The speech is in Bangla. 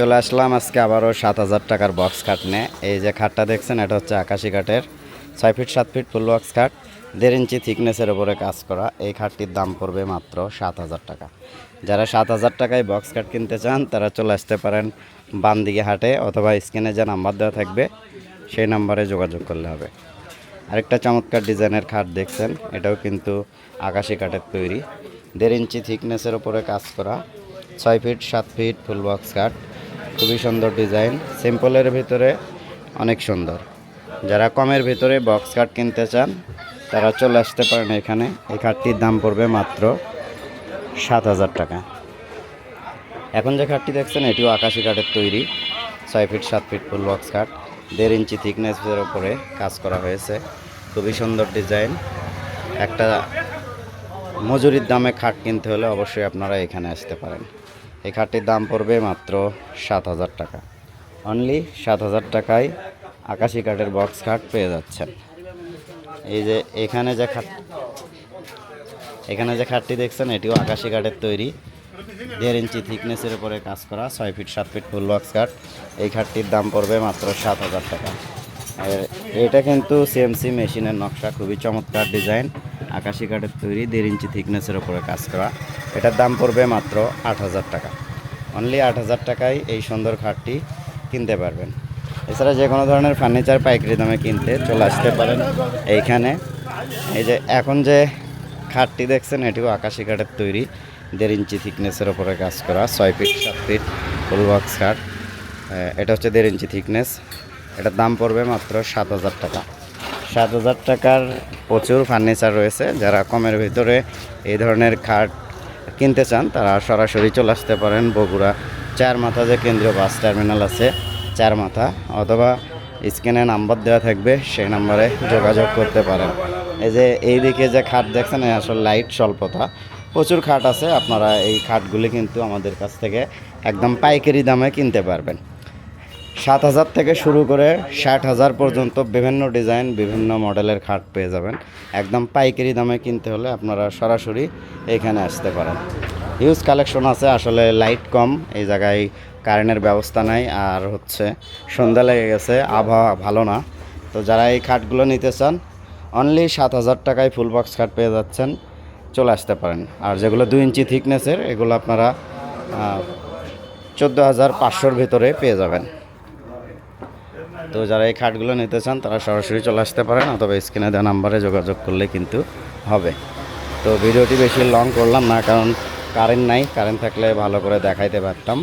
চলে আসলাম আজকে আবারও সাত হাজার টাকার বক্স খাট নিয়ে। এই যে খাটটা দেখছেন, এটা হচ্ছে আকাশি কাঠের ছয় ফিট সাত ফিট ফুল বক্স খাট দেড় ইঞ্চি থিকনেসের উপরে কাজ করা। এই খাটটির দাম পড়বে মাত্র সাত হাজার টাকা। যারা সাত হাজার টাকায় বক্স খাট কিনতে চান, তারা চলে আসতে পারেন বানদিকে হাটে অথবা স্ক্রিনে যে নাম্বার দেওয়া থাকবে, সেই নাম্বারে যোগাযোগ করলে হবে। আরেকটা চমৎকার ডিজাইনের খাট দেখছেন, এটাও কিন্তু আকাশি কাঠের তৈরি। দেড় ইঞ্চি থিকনেসের উপরে কাজ করা। ছয় ফিট সাত ফিট ফুল বক্স কাঠ খুবই সুন্দর ডিজাইন। সিম্পলের ভিতরে অনেক সুন্দর। যারা কমের ভিতরে বক্স কাঠ কিনতে চান, তারা চলে আসতে পারেন এখানে। এই খাটটির দাম পড়বে মাত্র সাত হাজার টাকা। এখন যে খাটটি দেখছেন, এটিও আকাশি কাঠের তৈরি। ছয় ফিট সাত ফিট ফুল বক্স কাঠ দেড় ইঞ্চি থিকনেসের ওপরে কাজ করা হয়েছে। খুবই সুন্দর ডিজাইন। একটা মজুরির দামে খাট কিনতে হলে অবশ্যই আপনারা এখানে আসতে পারেন। এই খাটটির দাম পড়বে মাত্র সাত হাজার টাকা। অনলি সাত হাজার টাকায় আকাশি কাঠের বক্স খাট পেয়ে যাচ্ছেন। এই যে এখানে যে খাট এখানে যে খাটটি দেখছেন, এটিও আকাশি কাঠের তৈরি। দেড় ইঞ্চি থিকনেসের উপরে কাজ করা, ছয় ফিট সাত ফিট ফুল বক্স কাঠ এই খাটটির দাম পড়বে মাত্র সাত হাজার টাকা। এটা কিন্তু সিএমসি মেশিনের নকশা, খুবই চমৎকার ডিজাইন আকাশি কাঠের তৈরি, দেড় ইঞ্চি থিকনেসের উপরে কাজ করা। এটার দাম পড়বে মাত্র আট হাজার টাকা। অনলি আট হাজার টাকায় এই সুন্দর খাটটি কিনতে পারবেন। এছাড়া যে কোনো ধরনের ফার্নিচার পাইকারি দামে কিনতে চলে আসতে পারেন। এইখানে এই যে এখন যে খাটটি দেখছেন, এটিও আকাশি কাঠের তৈরি, দেড় ইঞ্চি থিকনেসের ওপরে কাজ করা, ছয় ফিট সাত ফিট ফুল বক্স খাট। এটা হচ্ছে দেড় ইঞ্চি থিকনেস এটার দাম পড়বে মাত্র সাত হাজার টাকা। সাত হাজার টাকার প্রচুর ফার্নিচার রয়েছে। যারা কমের ভিতরে এই ধরনের খাট কিনতে চান, তারা সরাসরি চলে আসতে পারেন বগুড়া চার মাথা যে কেন্দ্রীয় বাস টার্মিনাল আছে চার মাথা, অথবা স্ক্রিনে নাম্বার দেওয়া থাকবে, সেই নাম্বারে যোগাযোগ করতে পারেন। এই যে এই দিকে যে খাট দেখছেন আসলে লাইট স্বল্পতা। প্রচুর খাট আছে, আপনারা এই খাটগুলি কিন্তু আমাদের কাছ থেকে একদম পাইকারি দামে কিনতে পারবেন। সাত হাজার থেকে শুরু করে ষাট হাজার পর্যন্ত বিভিন্ন ডিজাইন, বিভিন্ন মডেলের খাট পেয়ে যাবেন। একদম পাইকারি দামে কিনতে হলে আপনারা সরাসরি এখানে আসতে পারেন। হিউজ কালেকশন আছে, আসলে লাইট কম, এই জায়গায় কারেন্টের ব্যবস্থা নাই। আর হচ্ছে সন্ধ্যা লেগে গেছে, আবহাওয়া ভালো না। তো যারা এই খাটগুলো নিতে চান অনলি সাত হাজার টাকায় ফুল বক্স খাট পেয়ে যাচ্ছেন, চলে আসতে পারেন। আর যেগুলো দুই ইঞ্চি থিকনেসের এগুলো আপনারা চোদ্দ হাজার পাঁচশোর ভেতরে পেয়ে যাবেন। তো যারা এই খাটগুলো নিতে চান, তারা সরাসরি চলে আসতে পারেন অথবা স্ক্রিনে দেওয়া নাম্বারে যোগাযোগ করলে কিন্তু হবে। তো ভিডিওটি বেশি লং করলাম না, কারণ কারেন্ট নাই। কারেন্ট থাকলে ভালো করে দেখাইতে পারতাম।